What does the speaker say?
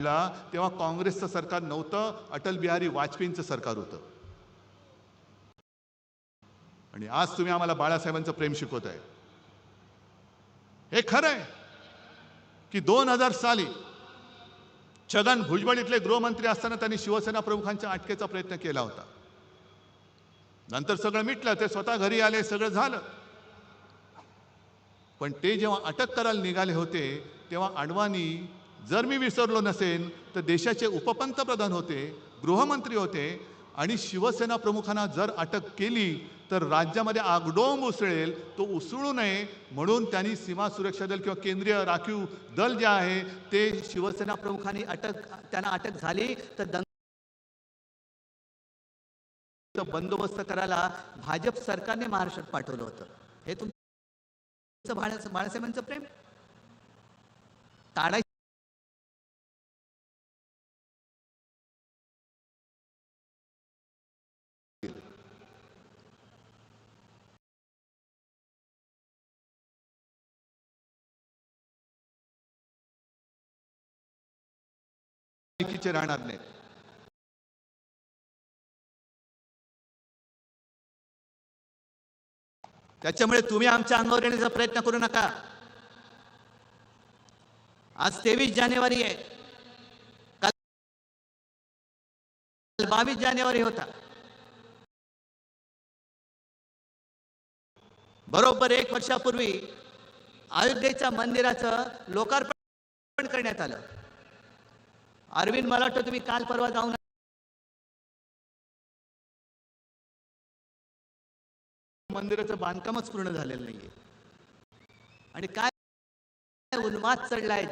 तेव्हा काँग्रेसचं सरकार नव्हतं अटल बिहारी वाजपेयींचं सरकार होतं. आणि आज तुम्ही आम्हाला बाळासाहेबांचं प्रेम शिकवत आहे. हे खरं आहे की दोन हजार साली छगन भुजबळ इथले गृहमंत्री असताना त्यांनी शिवसेना प्रमुखांच्या अटकेचा प्रयत्न केला होता. नंतर सगळं मिटलं ते स्वतः घरी आले सगळं झालं. पण ते जेव्हा अटक करायला निघाले होते तेव्हा अडवाणी जर मी विसरलो नसेन तर देशाचे उपपंतप्रधान होते गृहमंत्री होते आणि शिवसेना प्रमुखांना जर अटक केली तर राज्यामध्ये आगडोंब उसळेल तो उसळू नये म्हणून त्यांनी सीमा सुरक्षा दल किंवा केंद्रीय राखीव दल जे आहे ते शिवसेना प्रमुखांनी अटक त्यांना अटक झाली तर दंग बंदोबस्त करायला भाजप सरकारने महाराष्ट्रात पाठवलं होतं. हे तुमचं बाळासाहेबांचं प्रेम? ताडा एकीचे राहणार नाहीत. त्याच्यामुळे तुम्ही आमच्या अंगावर येण्याचा प्रयत्न करू नका. आज तेवीस जानेवारी आहे. काल बावीस जानेवारी होता. बरोबर एक वर्षापूर्वी अयोध्येच्या मंदिराचं लोकार्पण करण्यात आलं. अरविंद मला वाटतं तुम्ही काल परवा जाऊन मंदिराचं बांधकामच पूर्ण झालेलं नाहीये. आणि काय उन्माद चढलाय?